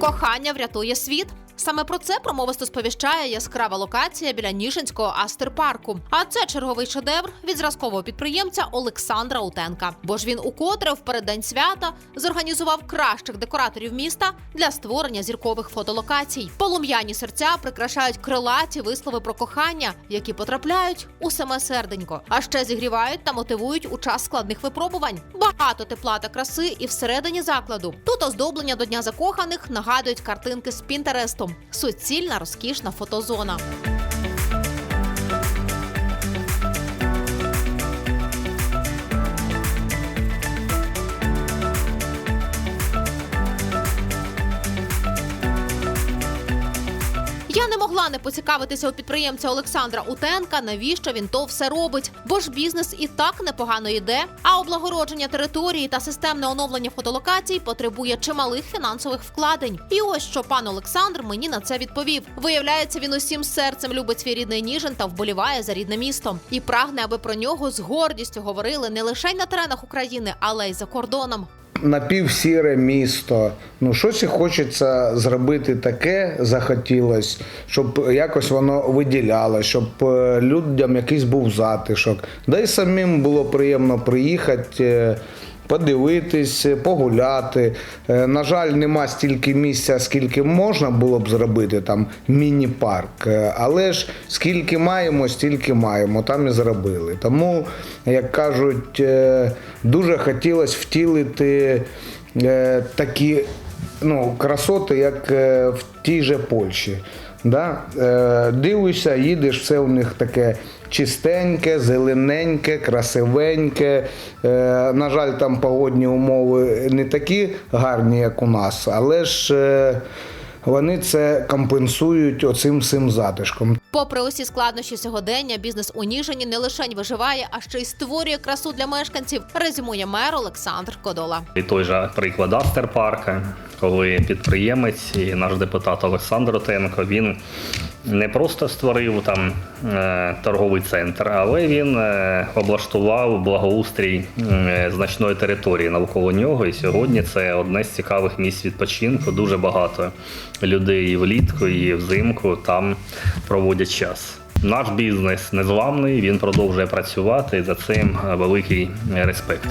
Кохання врятує світ. Саме про це промовисто сповіщає яскрава локація біля Ніжинського астерпарку. А це черговий шедевр від зразкового підприємця Олександра Утенка. Бо ж він укотре в переддень свята зорганізував кращих декораторів міста для створення зіркових фотолокацій. Полум'яні серця прикрашають крилаті вислови про кохання, які потрапляють у саме серденько, а ще зігрівають та мотивують у час складних випробувань. Багато тепла та краси і всередині закладу. Тут оздоблення до дня закоханих нагадують картинки з Пінтересту. Суцільна розкішна фотозона. Я не могла не поцікавитися у підприємця Олександра Утенка, навіщо він то все робить. Бо ж бізнес і так непогано йде. А облагородження території та системне оновлення фотолокацій потребує чималих фінансових вкладень. І ось що пан Олександр мені на це відповів. Виявляється, він усім серцем любить свій рідний Ніжин та вболіває за рідне місто. І прагне, аби про нього з гордістю говорили не лише на теренах України, але й за кордоном. Напівсіре місто. Ну, щось хочеться зробити таке, захотілось, щоб якось воно виділяло, щоб е, людям якийсь був затишок. Да й самим було приємно приїхати. Подивитись, погуляти. Е, На жаль, нема стільки місця, скільки можна було б зробити там міні-парк. Е, Але ж скільки маємо, стільки маємо, там і зробили. Тому, як кажуть, е, дуже хотілося втілити такі ну, красоти, як в тій же Польщі. Да? Е, дивишся, їдеш, все у них таке чистеньке, зелененьке, красивеньке. Е, на жаль, там погодні умови не такі гарні, як у нас, але ж е, вони це компенсують оцим всім затишком. Попри усі складнощі сьогодення, бізнес у Ніжині не лише виживає, а ще й створює красу для мешканців. Резюмує мер Олександр Кодола. І той же приклад Астерпарка, коли підприємець і наш депутат Олександр Отенко він не просто створив там е, торговий центр, але він е, облаштував благоустрій е, значної території навколо нього. І сьогодні це одне з цікавих місць відпочинку. Дуже багато людей влітку, і взимку там проводять час. Наш бізнес незламний, він продовжує працювати. За цим е, великий респект.